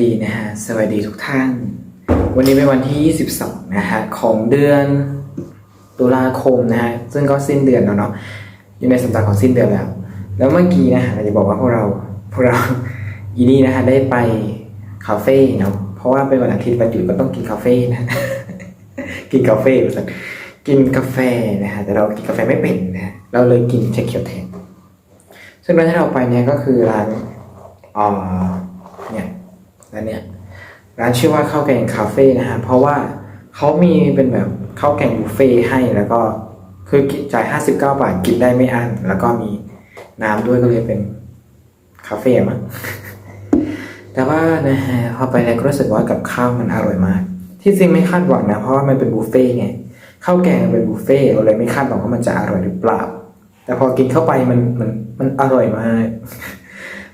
วัสดีนะฮะ สวัสดีทุกท่าน วันนี้เป็นวันที่ 22 นะฮะ ของเดือนตุลาคมนะฮะ ซึ่งก็สิ้นเดือนแล้วเนาะ อยู่ในสัปดาห์ของสิ้นเดือนแล้ว แล้วเมื่อกี้นะฮะเราจะบอกว่าพวกเราพวกเราอีนี่นะฮะได้ไปคาเฟ่เนาะ เพราะว่าเป็นวันอาทิตย์วันหยุดก็ต้องกินคาเฟ่นะ กินกาแฟกินกาแฟนะฮะ แต่เรากินกาแฟไม่เป็นนะ เราเลยกินชาเขียวแทน ซึ่งร้านที่เราไปเนี่ยก็คือร้านอ่า ร้านเนี้ยร้านชื่อว่าข้าวแกงคาเฟ่นะฮะเพราะว่าเขามีเป็นแบบข้าวแกงบุฟเฟ่ให้แล้วก็คือจ่าย 59 บาทกินได้ไม่อั้นแล้วก็มีน้ำด้วยก็เลยเป็นคาเฟ่มั้งแต่ว่านะฮะพอไปแล้วก็รู้สึกว่ากับข้าวมันอร่อยมาก ที่จริงไม่คาดหวังนะเพราะว่ามันเป็นบุฟเฟ่ไงข้าวแกงเป็นบุฟเฟ่เราเลยไม่คาดหวังว่ามันจะอร่อยหรือเปล่า แต่พอกินเข้าไปมันมันมันอร่อยมาก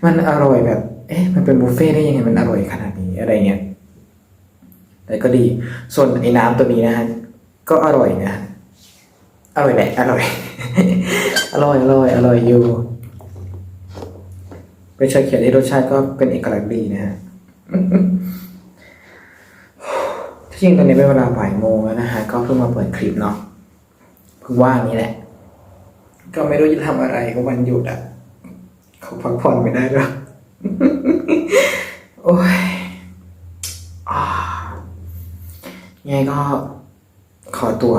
มันอร่อยแบบ เอ๊ะมันเป็นบุฟเฟ่ได้ยังไงมันอร่อยขนาดนี้อะไรเงี้ยแต่ก็ดี ส่วนไอ้น้ำตัวนี้นะฮะก็อร่อยนะ อร่อยแหละอร่อย อร่อยอร่อยอร่อยอยู่เป็นชาเขียวที่รสชาติก็เป็นเอกลักษณ์ดีนะฮะที่จริงตอนนี้เป็นเวลาบ่ายโมงแล้วนะฮะก็เพิ่งมาเปิดคลิปเนาะเพิ่งว่างนี่แหละ ก็ไม่รู้จะทำอะไรก็วันหยุดอะเขาพักผ่อนไม่ได้ด้วย โอ้ยอ่ายังไงก็ขอตัว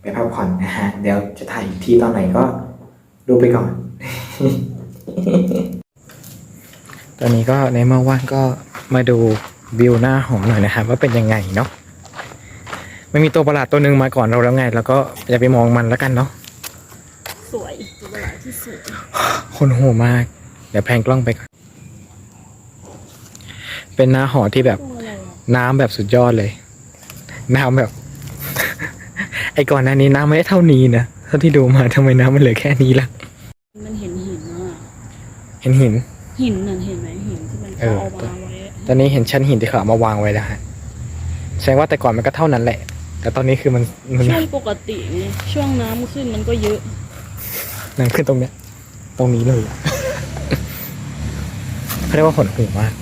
ไปพักผ่อนนะฮะ เดี๋ยวจะถ่ายอีกทีตอนไหนก็ดูไปก่อน ตอนนี้ก็ในเมื่อว่างก็มาดูวิวหน้าหอมหน่อยนะครับว่าเป็นยังไงเนาะไม่มีตัวประหลาดตัวหนึ่งมาก่อนเราแล้วไง แล้วก็อย่าไปมองมันแล้วกันเนาะสวยตัวเวลาที่สวยคนโหมาก เดี๋ยวแพงกล้องไปก่อน เป็นหน้าหอที่แบบตัวอะไรอะน้ำแบบสุดยอดเลย น้ำแบบ ไอ้ก่อนหน้านี้น้ำไม่ได้เท่านี้นะเท่าที่ดูมาทำไมน้ำมันเหลือแค่นี้ล่ะ มันเห็นหินอะเห็นหิน หินนั่นเห็นไหมหินที่มันเอเขาอเอามาไว้อะตอนนี้เห็นชั้นหินที่เขาเอามาวางไว้แล้วฮะแสดงว่าแต่ก่อนมันก็เท่านั้นแหละ แต่ตอนนี้คือมันมันช่วงปกติไงช่วงน้ำขึ้นมันก็เยอะ น้ำขึ้นตรงเนี้ย ตรงนี้เลยอะ เขาเรียกว่าผลหูมาก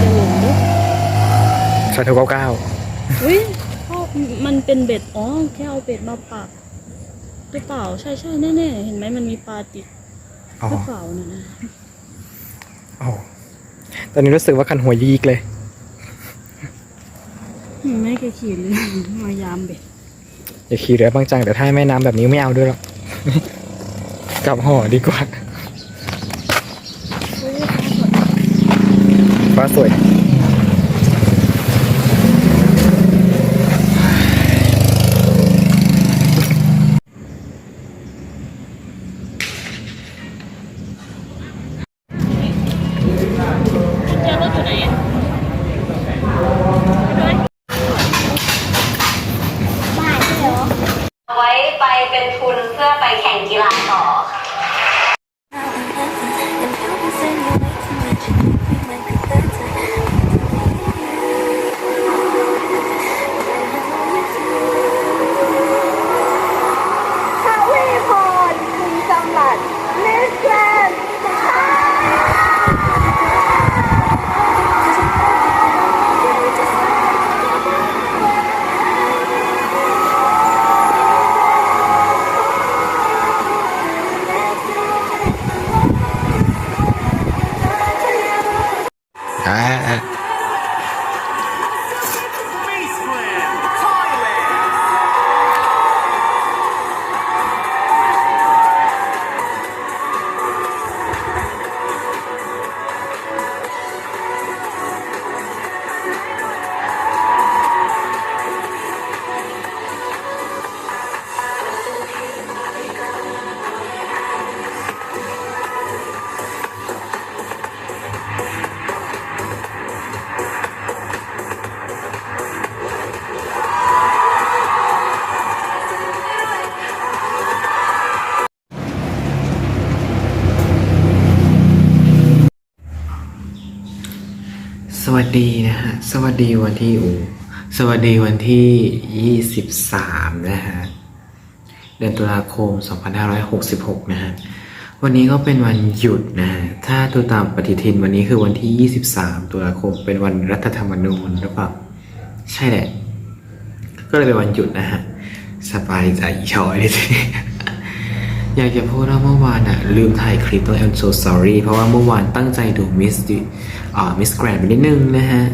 จะหลงด้วย สาธุเก้าเก้าอุ้ยพ่อมันเป็นเบ็ด อ๋อ แค่เอาเบ็ดมาปักหรือเปล่า ใช่ใช่แน่ๆ เห็นไหมมันมีปลาติดอ๋อหรือเปล่าน่ะนะอ๋อตอนนี้รู้สึกว่าคันหัวยีกเลยอืมไม่เคยขี่เลยมายามเบ็ดอย่าขี่เรือบางจังแต่ถ้าให้แม่น้ำแบบนี้ไม่เอาด้วยหรอก กลับหอดีกว่าเฮ้ยฟ้าสวย สวัสดีนะฮะ สวัสดีวันที่อูสวัสดีวันที่ยี่สิบสามนะฮะ เดือนตุลาคม2566นหห้้ารยกิบหกนะฮะ วันนี้ก็เป็นวันหยุดนะฮะ ถ้าดูตามปฏิทินวันนี้คือวันที่23ตุลาคมเป็นวันรัฐธรรมนูญหรือเปล่า ใช่แหละ ก็เลยเป็นวันหยุดนะฮะ สบายใจชอยเลยที อยากจะพูดว่าเมื่อวานอะลืมถ่ายคลิปตัว I'm so sorry เพราะว่าเมื่อวานตั้งใจดู Miss อ่า Miss Grand ไปนิดนึงนะฮะ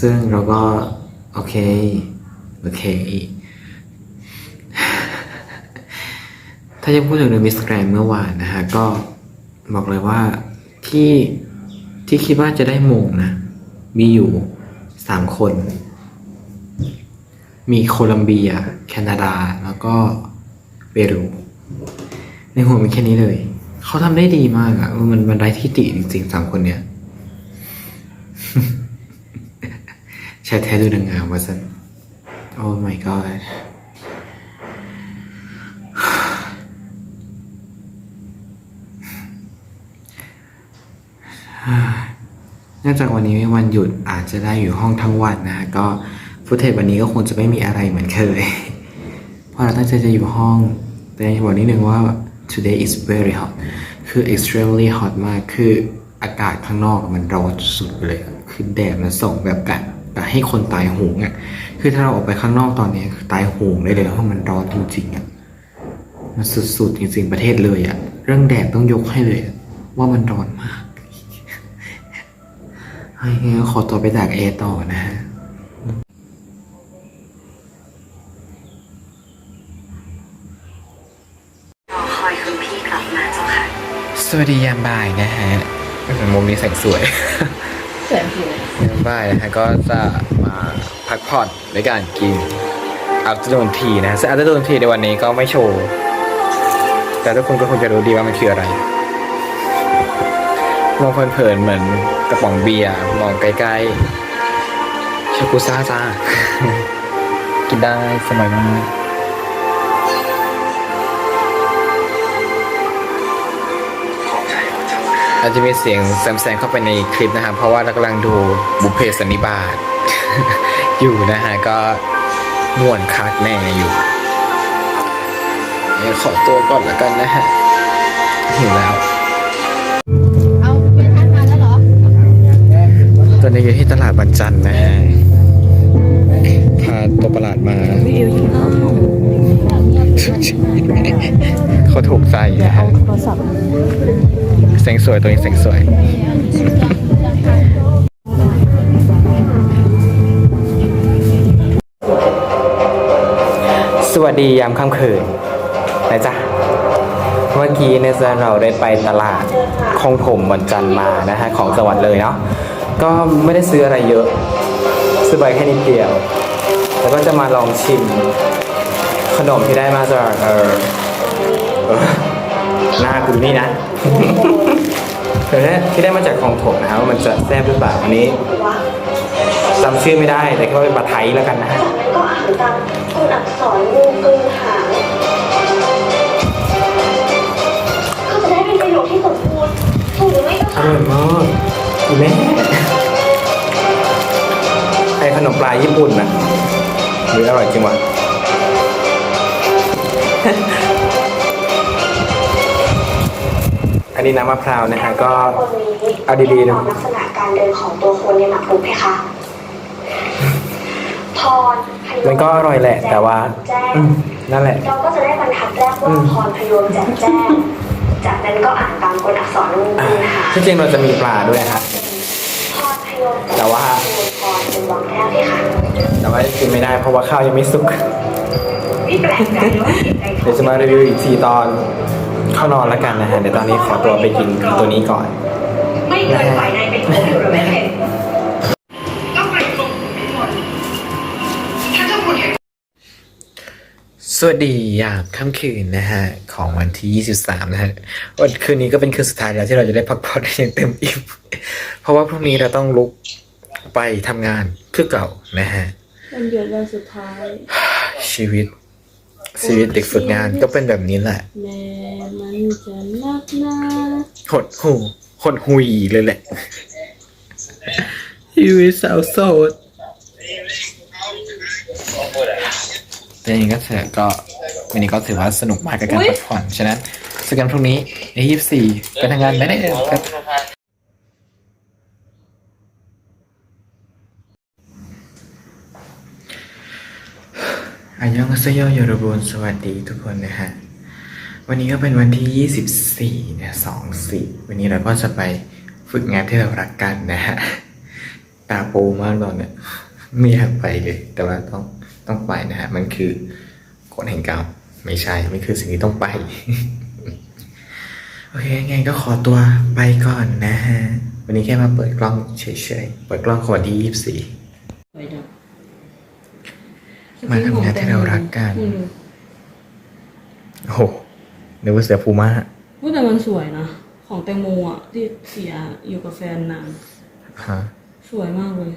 ซึ่งเราก็ โอเค โอเค ถ้าจะพูดถึงเรื่องมิสแกรนเมื่อวานนะฮะ ก็บอกเลยว่าที่ที่คิดว่าจะได้มงนะ มีอยู่สามคน มีโคลัมเบีย แคนาดา แล้วก็เปรู ในหัวมีแค่นี้เลย เขาทำได้ดีมากอะมันมันไร้ที่ติจริงๆสามคนเนี้ยใช่แท้ดูนางงามว่าสันโอ้ my god เนื่องจากวันนี้เป็นวันหยุดอาจจะได้อยู่ห้องทั้งวันนะฮะก็ฟุตเทจวันนี้ก็คงจะไม่มีอะไรเหมือนเคย เพราะเราตั้งใจจะอยู่ห้อง แต่อยากบอกนิดนึงว่า today is very hot คือ extremely hot มากคืออากาศข้างนอกมันร้อนสุดเลย คือแดดมันส่งแบบกะกะให้คนตายโหงอะ คือถ้าเราออกไปข้างนอกตอนนี้ตายโหงได้เลยเพราะมันร้อนจริงๆอะ มันสุดๆจริงๆประเทศเลยอะ เรื่องแดดต้องยกให้เลย ว่ามันร้อนมากให้ขอตัวไปตากแอร์ต่อนะฮะ รอคอยคุณพี่กลับมาเจ้าค่ะ สวัสดียามบ่ายนะฮะมุมนี้แสงสวย แสงสวยยามบ่ายนะฮะก็จะมาพักผ่อนในการกินอัพเดนทีนะฮะซึ่งอัพเดนทีในวันนี้ก็ไม่โชว์ แต่ทุกคนก็คงจะรู้ดีว่ามันคืออะไร มองเพลินๆเหมือนกระป๋องเบียร์มองใกล้ๆชากุซ่าจ้า กินได้สบายมาก อาจจะมีเสียงแซมๆเข้าไปในคลิปนะครับเพราะว่าเรากำลังดูบุพเพสันนิบาต อยู่นะฮะก็ม่วนคักแน่อยู่เดี๋ยวขอตัวก่อนแล้วกันนะฮะหิวแล้วเอาไปทานมาแล้วเหรอ ตอนนี้อยู่ที่ตลาดบันจันทร์นะฮะพาตัวประหลาดมาวิวยิงแล้ว เขาถูกใจนะฮะเสียงสวยตัวนี้เสียงสวยสวัสดียามค่ำคืนนะจ๊ะ เมื่อกี้เนี่ยเราได้ไปตลาดคลองถมวันจันทร์มานะฮะของจังหวัดเลยเนาะก็ไม่ได้ซื้ออะไรเยอะซื้อไปแค่นิดเดียว แล้วก็จะมาลองชิม ขนมที่ได้มาจากเออเออหน้าคุณนี่นะเออที่ได้มาจากคลองถมนะครับว่ามันจะแซ่บหรือเปล่าอันนี้จำชื่อไม่ได้แต่ก็เป็นปลาไทยแล้วกันนะฮะก็อ่านตามตัวอักษรงูกึงหางก็จะได้เป็นประโยคที่สมบูรณ์ถูกหรือไม่ก็อร่อยมากคุณแม่ไอขนมปลาญี่ปุ่นนะหรืออร่อยจริงวะ อันนี้น้ำมะพร้าวนะฮะก็เอาดีๆนะลักษณะการเดินของตัวคนในหมากรุกเพคะพรพยมันก็อร่อยแหละ แต่ว่าแจ้งอืมนั่นแหละ เราก็จะได้บรรทัดแรกว่าพรพยมแจ่มแจ้ง จากนั้นก็อ่านตามกฎอักษรงูอะกึงหางที่จริงเราจะมีปลาด้วยครับพรพยมแต่ว่าพรเป็นวังแก้วเพคะแต่ว่ากินไม่ได้เพราะว่าข้าวยังไม่สุก เห็นใจเดี๋ยวจะมารีวิวอีกทีตอนเข้านอนแล้วกันนะฮะเดี๋ยวตอนนี้ขอตัวไปกินตัวนี้ก่อนไม่เกินฝ่ายในเป็นทุกข์อยู่หรือไม่เห็นก็ไปตรงหมดถ้าเจ้าคุณเห็นสวัสดียามค่ำคืนนะฮะ ของวันที่ 23 นะฮะวันคืนนี้ก็เป็นคืนสุดท้ายแล้วที่เราจะได้พักผ่อนอย่างเต็มอิ่มเพราะว่าพรุ่งนี้เราต้องลุกไปทำงานเพื่อเก่านะฮะวันหยุดวันสุดท้ายชีวิต ชีวิตเด็กฝึกงานก็เป็นแบบนี้แหละ แม่มันจะนักหนาหดหูหดหุยเลยแหละชีวิตสาวโสดแต่ยังก็เถอะก็วันนี้ก็ถือว่าสนุกมากกับการพักผ่อนฉะนั้นเจอกันพรุ่งนี้ใน24ไปทำงานไม่ได้เลยครับ ยองอาเซโยโยรบุนสวัสดีทุกคนนะฮะ วันนี้ก็เป็นวันที่ 24เนี่ย2 4วันนี้เราก็จะไปฝึกงานที่เรารักกันนะฮะ ตาปูมากตอนเนี่ยไม่อยากไปเลย แต่ว่าต้องต้องไปนะฮะ มันคือกฎแห่งกรรมไม่ใช่ไม่คือสิ่งที่ต้องไป โอเคไงก็ขอตัวไปก่อนนะฮะ วันนี้แค่มาเปิดกล้องเฉยๆ เปิดกล้องของวันที่ 24ไปดับ มาทำงานที่เรารักกันโอ้โหนึกว่าเสือฟูมาพูดแต่มันสวยนะ ของแตงโมอะ ที่เสียอยู่กับแฟนนานฮะสวยมากเลย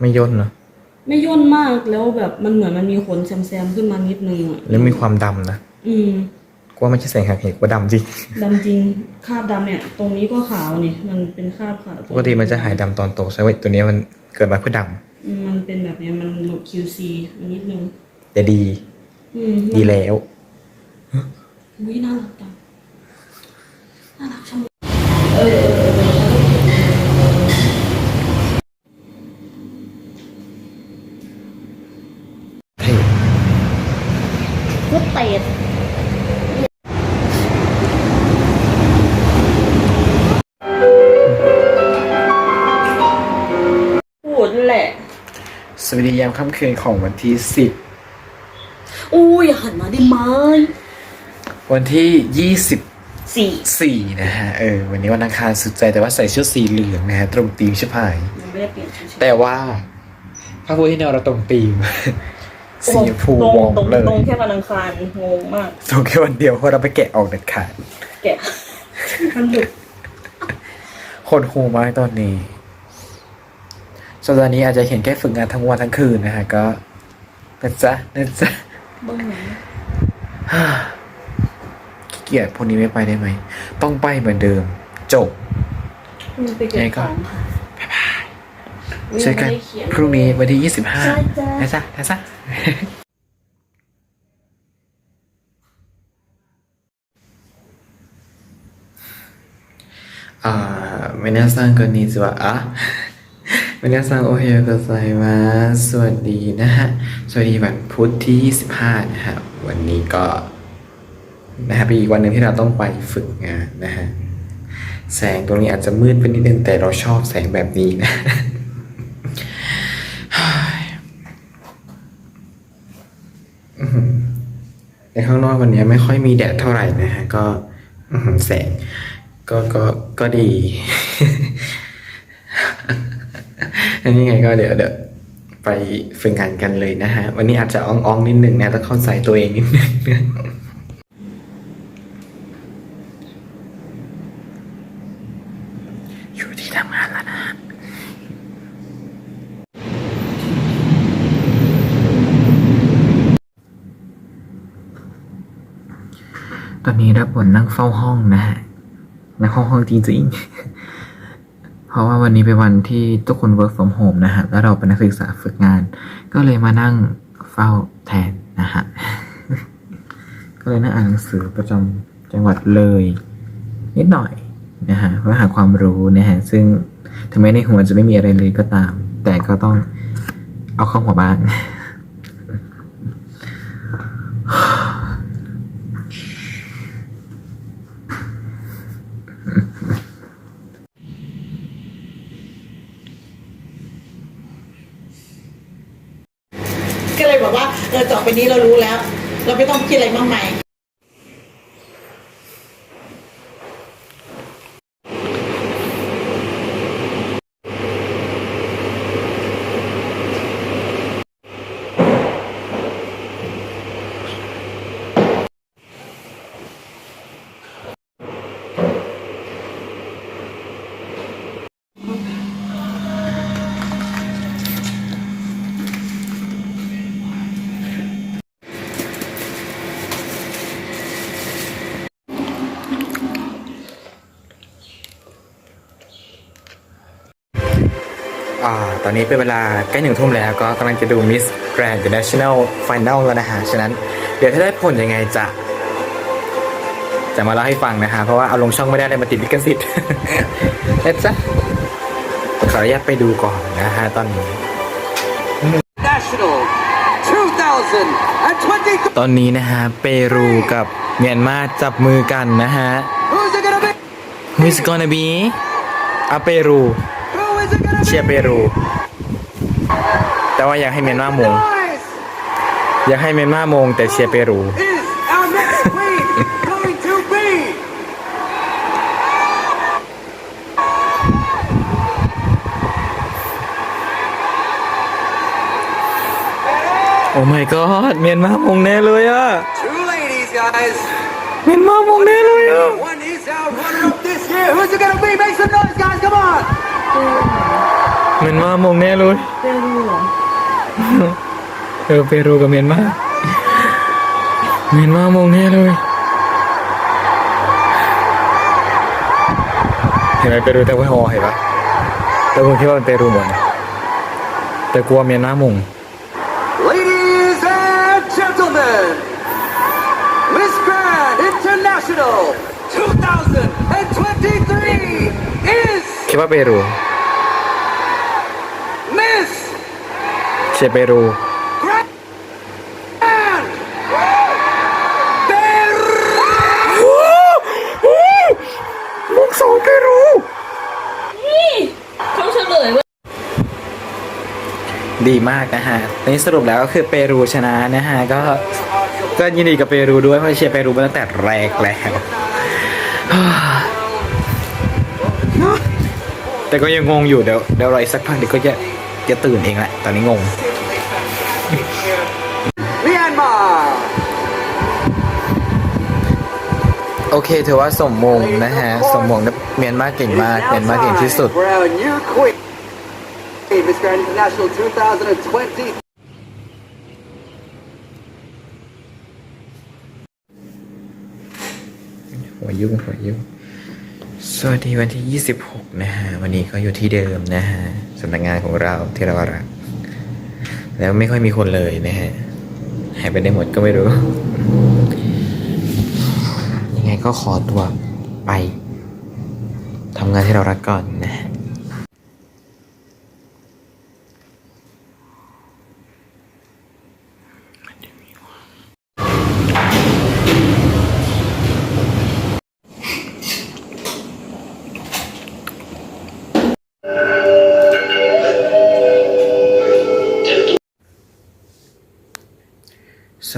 ไม่ย่นเนอะไม่ย่นมากแล้วแบบมันเหมือนมันมีขนแซมๆขึ้นมานิดนึงอะแล้วมีความดำนะอืมกว่าไม่ใช่แสงหักเหกว่าดำจริงดำจริงคราบดำเนี่ย ตรงนี้ก็ขาวนี่ มันเป็นคราบขาวปกติมันจะหายดำตอนโตใช่ไหมตัวนี้มันเกิดมาเพื่อดอื มมันเป็นแบบเนี้ยมันหลุด QC มันนิดนึงำแต่ดี อืมดีแล้ววิน่ารักจังน่ารักช่างเท่ก็เตะ สวัสดียามค่ำคืนของวันที่อู้อย่าหันมาได้ไหม10วันที่สี่24นะฮะเออวันนี้วันอังคารสุดใจแต่ว่าใส่ชุดสีเหลืองนะฮะตรงตีมชิบหายยังไม่ได้เปลี่ยนชุดแต่ว่าพระพุทธเจ้าเราตรงตีม สีชมพูตรงวอมตรงเลยตรงแค่วันอังคารงงมากตรงแค่วันเดียวเพราะเราไปแกะออกเด็ดขาดแกะมันหลุดคนคูมากตอนนี้ ส่วนตอนนี้อาจจะเห็นแค่ฝึกงานทั้งวันทั้งคืนนะฮะ ก็นะจ๊ะนะจ๊ะ บ้างไหม ขี้เกียจพวกนี้ไม่ไปได้ไหม ต้องไปเหมือนเดิม จบ มันไปเก็บ ไงก่ ข อ อน งค่ะ เจอกัน ยังไม่ได้เขีย พรุ่งนี้วันที่ 25 ใช่จ้ะ นะจ๊ะนะจ๊ะ อ่า皆さんこんにちは วันนี้ซางโอเฮกไซมาสวัสดีนะฮะ สวัสดีวันพุธที่ 25 นะฮะ วันนี้ก็นะฮะเป็นอีกวันหนึ่งที่เราต้องไปฝึกงานนะฮะ แสงตรงนี้อาจจะมืดไปนิดนึงแต่เราชอบแสงแบบนี้นะ ในข้างนอกวันนี้ไม่ค่อยมีแดดเท่าไหร่นะฮะ ก็แสงก็ก็ก็ดี อันนี้ไงก็เดี๋ยวเดี๋ยวไปฝึกงานกันเลยนะฮะ วันนี้อาจจะอ่องๆนิดหนึ่งนะต้องเข้าใจตัวเองนิดนึงอยู่ที่ทำงานแล้วนะตอนนี้รับบทนั่งเฝ้าห้องนะฮะนั่งเฝ้าห้องจริงๆ เพราะว่าวันนี้เป็นวันที่ทุกคน work from home นะฮะ แล้วเราเป็นนักศึกษาฝึกงาน ก็เลยมานั่งเฝ้าแทนนะฮะ ก็เลยนั่งอ่านหนังสือประจำจังหวัดเลย นิดหน่อยนะฮะเพื่อหาความรู้นะฮะ ซึ่งถึงแม้ในหัวจะไม่มีอะไรเลยก็ตาม แต่ก็ต้องเอาเข้าหัวบ้าง ก็เลยบอกว่าเออต่อไป นี้เรารู้แล้ว เราไม่ต้องคิดอะไรมากมาย อ่าตอนนี้เป็นเวลาใกล้หนึ่งทุ่มแล้วก็กำลังจะดู Miss Grand International Final แล้วนะฮะ ฉะนั้นดี๋ยวถ้าได้ผลยังไงจะ จะมาเล่าให้ฟังนะคะเพราะว่าเอาลงช่องไม่ได้เลยมาติดลิขสิทธิ์นะจ๊ะขออนุญาตไปดูก่อนนะฮะตอนนี้ National 2023. ตอนนี้นะฮะ เปรูกับเมียนมาจับมือกันนะฮะ Who's it gonna be? Who is gonna be อาเปรู Who is it gonna เชียร์เปรู แต่ว่าอยากให้เมียนมาโมง อยากให้เมียนมาโมง แต่เชียร์เปรูโอ้ my god เมียนมาโมงแน่เลยอะเมียนมาโมงแน่เลยอะเมียนมาโมงแน่เลย เปรูเหรอเออเปรูกับเมียนมาเมียนมามงแน่เลยเห็นไหมเปรูแต่ว่าฮอเห็นปะแต่ผมคิดว่าเป็นเปรูหมดนะแต่กลัวเมียนมามง Ladies and gentlemen, Miss Grand International 2023 is คิดว่าเปรู Miss เชียร์เปรู Grand Peru. มงสองเปรู นี่เขาเฉลยว่าดีมากนะฮะตอนนี้สรุปแล้วก็คือเปรูชนะนะฮะ ก็ ก็ยินดีกับเปรูด้วยเพราะเชียร์เปรูมาตั้งแต่แรกแล้ว แต่ก็ยังงงอยู่เดี๋ยวเดี๋ยวรออีกสักพักเดี๋ยวก็จะ จะตื่นเองแหละ ตอนนี้งง Myanmar. โอเคถือว่าสมมงนะฮะ สมมงเมียนมาเก่งมาก เมียนมาเก่งที่สุด Miss Grand International 2020. หัวยุ่งหัวยุ่ง สวัสดีวันที่ 26 นะฮะ วันนี้ก็อยู่ที่เดิมนะฮะสำนักงานของเราที่เรารักแล้วไม่ค่อยมีคนเลยนะฮะ หายไปได้หมดก็ไม่รู้ ยังไงก็ขอตัวไปทำงานที่เรารักก่อนนะฮะ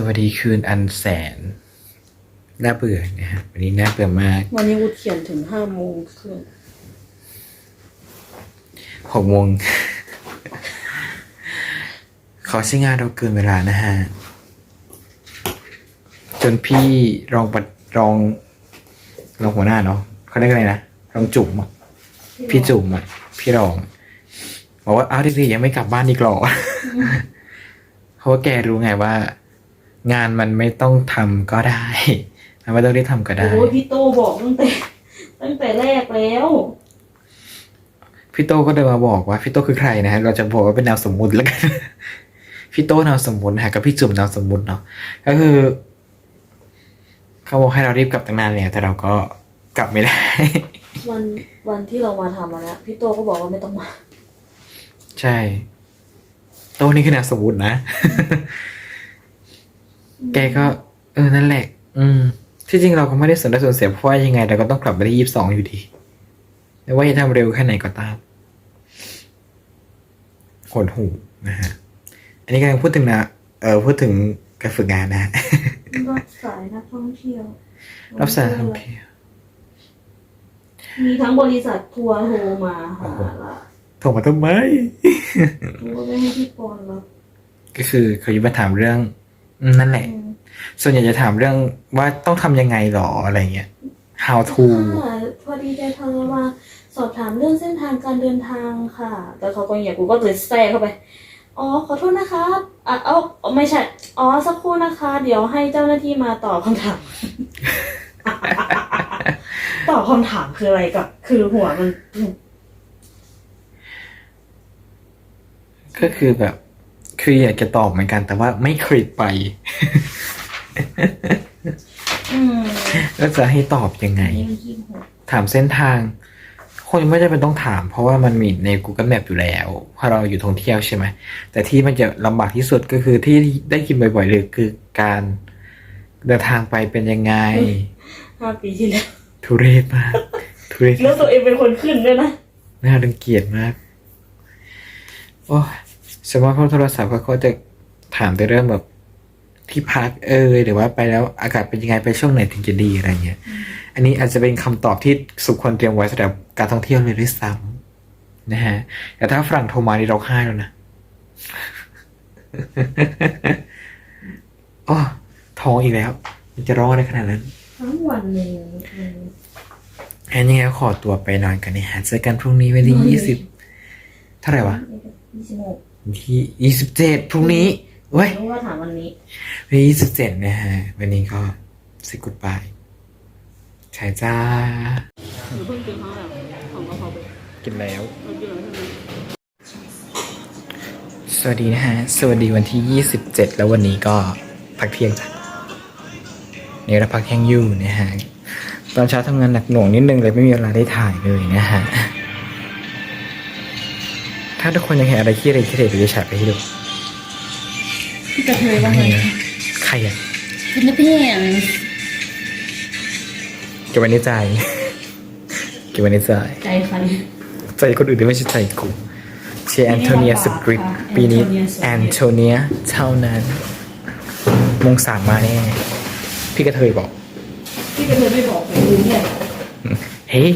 วัสดีคืนอันแสน น่าเบื่อนะฮะวันนี้น่าเบื่อมาก วันนี้กูเขียนถึงห้าโมงครึ่งหกโมง ขอใช้งานเราเกินเวลานะฮะ จนพี่รองปัดรองรองหัวหน้าเนาะเขาเรียกอะไรนะรองจุ๋มอะพี่จุ๋มอะพี่รองบอกว่าอ้าวดิยังไม่กลับบ้านอีกเหรอเพราะว่าแกรู้ไงว่า งานมันไม่ต้องทำก็ได้มันไม่ต้องได้ทำก็ได้ โอ้ยพี่โตบอกตั้งแต่ ตั้งแต่แรกแล้วพี่โตก็เดินมาบอกว่าพี่โตคือใครนะฮะเราจะบอกว่าเป็นนามสมมุติแล้วกัน พี่โตนามสมมุตินะฮะกับพี่จุ่มนามสมมุติเนาะก็คือเขาบอกให้เรารีบกลับตั้งนานแล้วแต่เราก็กลับไม่ได้ วันวันที่เรามาทำมาแล้วพี่โตก็บอกว่าไม่ต้องมา ใช่ โตนี่คือนามสมมุตินะ แกก็ เออ นั่นแหละ อืม ที่จริงเราก็ไม่ได้สนใจส่วนเสียเพราะว่ายังไงเราก็ต้องกลับไปที่ยี่สิบสองอยู่ดีไม่ว่าจะทำเร็วแค่ไหนก็ตามหดหูนะฮะ อันนี้กำลังพูดถึงนะ เออพูดถึงการฝึกงานนะฮะรับสายนักท่องเที่ยว รับสายนักท่องเที่ยว มีทั้งบริษัททัวร์โทรมาหาละโทรมาทำไมกูก็ไม่ให้พี่ปอนรับก็คือเขาจะมาถามเรื่องอืม นั่นแหละอืมส่วนใหญ่จะถามเรื่องว่าต้องทำยังไงหรออะไรเงี้ย how to ค่ะพอดีใจโทรมาสอบถามเรื่องเส้นทางการเดินทางค่ะ แต่เขาก็อย่างกูก็เลยแทรกเข้าไป อ๋อขอโทษนะครับอะเอาเอาไม่ใช่ อ๋อสักครู่นะคะ เดี๋ยวให้เจ้าหน้าที่มาตอบคำถาม ตอบคำถามคืออะไรกับคือหัวมัน ก็คือแบบ คืออยากจะตอบเหมือนกัน แต่ว่าไม่เคยไปอืมแล้วจะให้ตอบยังไงนี่มันยี่สิบหกถามเส้นทาง คนไม่จำเป็นต้องถาม เพราะว่ามันมีใน Google Map อยู่แล้วเพราะเราอยู่ท่องเที่ยวใช่ไหมแต่ที่มันจะลำบากที่สุดก็คือที่ได้ยินบ่อยๆเลยคือการเดินทางไปเป็นยังไงห้าปีที่แล้วทุเรศมากทุเรศแล้วตัวเองเป็นคนขึ้นด้วยนะน่ารังเกียจมาก โอ้ย สมมติพอโทรศัพท์เขาก็จะถามแต่เรื่องแบบที่พักเอยหรือว่าไปแล้วอากาศเป็นยังไงไปช่วงไหนถึงจะดีอะไรเงี้ย อันนี้อาจจะเป็นคำตอบที่สุขควรเตรียมไว้สำหรับการท่องเที่ยวเลยด้วยซ้ำนะฮะ แต่ถ้าฝรั่งโทรมานี่เราห้แล้วนะโอ้ท้องอีกแล้ว มันจะร้องอะไรขนาดนั้น ทั้งวันเลยอืมงั้นยังไงก็ขอตัวไปนอนกันนะฮะเจอกันพรุ่งนี้วันที่ยี่สิบเท่าไหร่วะยี่สิบหก วันที่ยี่สิบเจ็ดพรุ่งนี้เว้ยรู้ว่าถามวันนี้วันที่ยี่สิบเจ็ดนะฮะ วันนี้ก็สิกุดบายใช่จ้าหรือเพิ่งกินข้าวแบบของกะเพราไปกินแล้วเรากินแล้วใช่ไหมสวัสดีนะฮะ สวัสดีวันที่ยี่สิบเจ็ดแล้ววันนี้ก็พักเที่ยงจ้ะนี่เราพักเที่ยงอยู่นะฮะ ตอนเช้าทำงานหนักหน่วงนิดนึงเลยไม่มีเวลาได้ถ่ายเลยนะฮะ ถ้าทุกคนยังเห็นอะไรที่อะไรที่เด็ดจะแชร์ไปให้ดูพี่กระเทยว่าไงใครอะฟิลิปปินส์เก็บไว้ในใจเก็บไว้ในใจ ใจใครใจคนอื่นที่ไม่ใช่ใจกูเชียร์แอนโทเนียสกริปปีนี้แอนโทเนียเท่านั้น มงสามมาแน่พี่กระเทยบอก พี่กระเทยไม่บอกเลยรู้เนี่ยเฮ้ย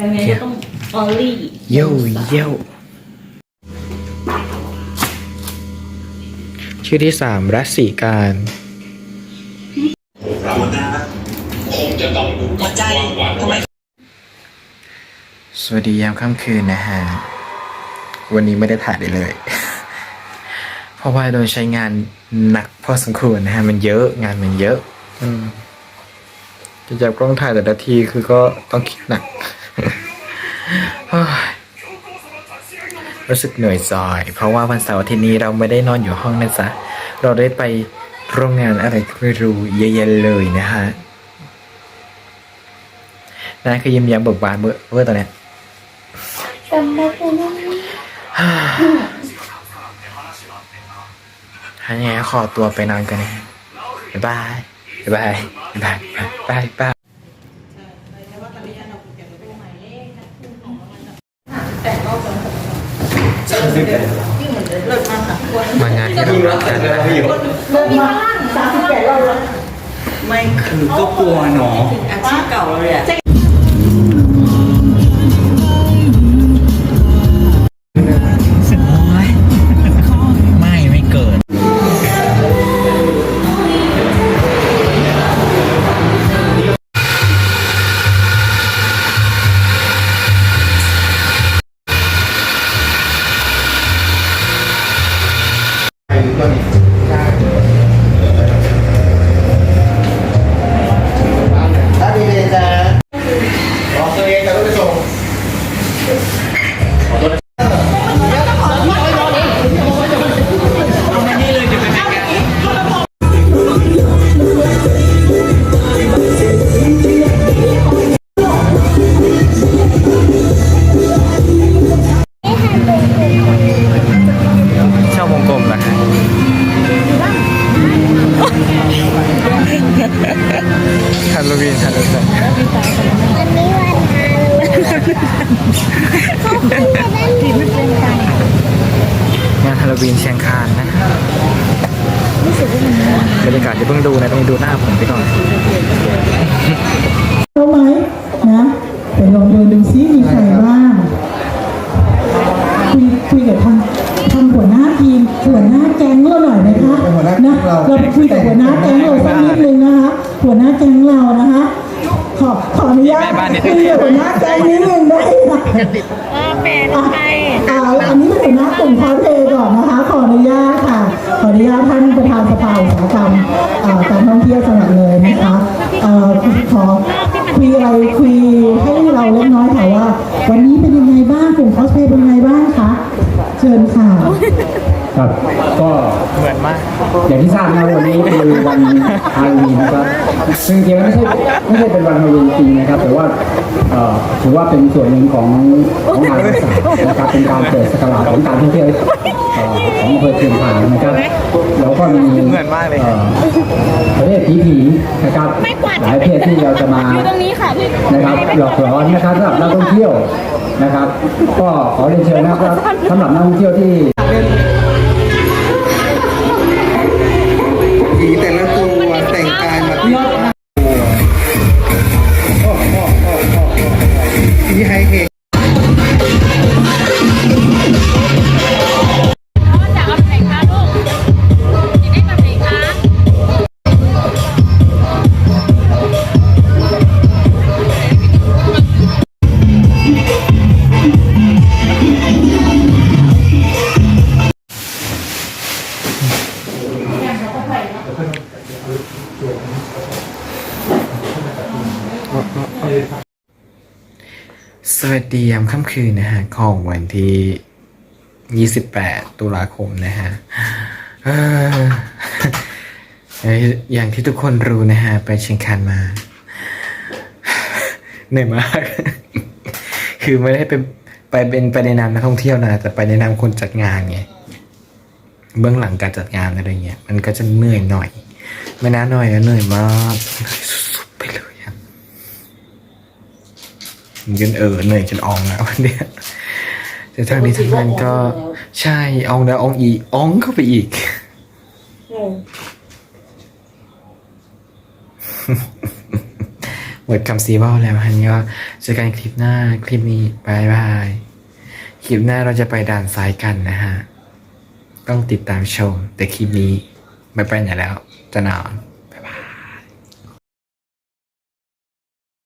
ยังไงก็ต้องออลลี่ โย่โย่ ชื่อที่สามรัศสีการสวัสดียามค่ำคืนนะฮะ วันนี้ไม่ได้ถ่ายเลยเลย เพราะว่าโดนใช้งานหนักพอสมควรนะฮะ มันเยอะงานมันเยอะอืมจะจับกล้องถ่ายแต่ละทีคือก็ต้องคิดหนักเฮ้ย รู้สึกเหนื่อยจอย เพราะว่าวันเสาร์ทิตย์นี้เราไม่ได้นอนอยู่ห้องนะจ๊ะ เราได้ไปโรงงานอะไรก็ไม่รู้เยอะแยะเลยนะฮะนั่นคือยิ้มแย้มเบิกบานเมื่อเมื่อตอนเนี้ยจำได้แค่นั้นถ้าอย่างนั้นขอตัวไปนอนกันนะบ๊ายบายบ๊ายบายบ๊ายบายบ๊ายบาย บ๊ายบายมางานที่เรารักกันนะไม่คือก็กลัวเนาะอาชีพเก่าเลยอะ หัวหน้าแก๊งเรานะคะ ขอขออนุญาตคุยกับหัวหน้าแก๊งนิดนึงได้ไหมเป็นไงอ่าอันนี้เป็นหัวหน้ากลุ่มคาเฟ่ก่อนนะคะ ขออนุญาตค่ะ ขออนุญาตท่านประธานสภาอุตสาหกรรมอ่าการท่องเที่ยวจังหวัดเลยนะคะเอ่อขอคุยอะไรคุยให้เราเล็กน้อยค่ะว่า วันนี้เป็นยังไงบ้างกลุ่มคอสเพย์เป็นยังไงบ้างคะเชิญค่ะ ครับก็เหมือนมาก อย่างที่ทราบนะครับวันนี้คือวันฮาโลวีนนะครับซึ่งจริงๆแล้วไม่ใช่ไม่ใช่เป็นวันฮาโลวีนจริงนะครับ แต่ว่าเอ่อถือว่าเป็นส่วนหนึ่งของของงานศาสตร์นะครับเป็นการเปิดสกราชของการท่องเที่ยวเอ่อของอำเภอเชียงคานนะครับแล้วก็มีเหมือนมากเลย อ่อประเภทผีผีนะครับหลายประเภทที่เราจะมาตรงนี้ค่ะพี่นะครับหลอกหลอนนะครับสำหรับนักท่องเที่ยวนะครับ ก็ขอเรียนเชิญนะครับสำหรับนักท่องเที่ยวที่ามค่ำคืนนะฮะของวันที่ 28 ตุลาคมนะฮะเอ่อเอ่ออย่างที่ทุกคนรู้นะฮะ ไปเชียงคานมาเหนื่อยมาก คือไม่ได้เป็นไปเป็นไปในนามนักท่องเที่ยวนะแต่ไปในนามคนจัดงานไงเบื้องหลังการจัดงานอะไรเงี้ยมันก็จะเหนื่อยหน่อย ไม่น่าหน่อยนะเหนื่อยมากเหนื่อยสุดๆไปเลยครับ จนเออเหนื่อยจนอองแล้ววันเนี้ยแต่ทางนี้ทางนั้นก็ใช่อองแล้วอองอีกอองเข้าไปอีก หมดคำซีว่าแล้วฮันนี้ก็เจอกันคลิปหน้าคลิปนี้บายบายคลิปหน้าเราจะไปด่านซ้ายกันนะฮะ ต้องติดตามชมแต่คลิปนี้ไม่ไปไหนแล้วจะนอน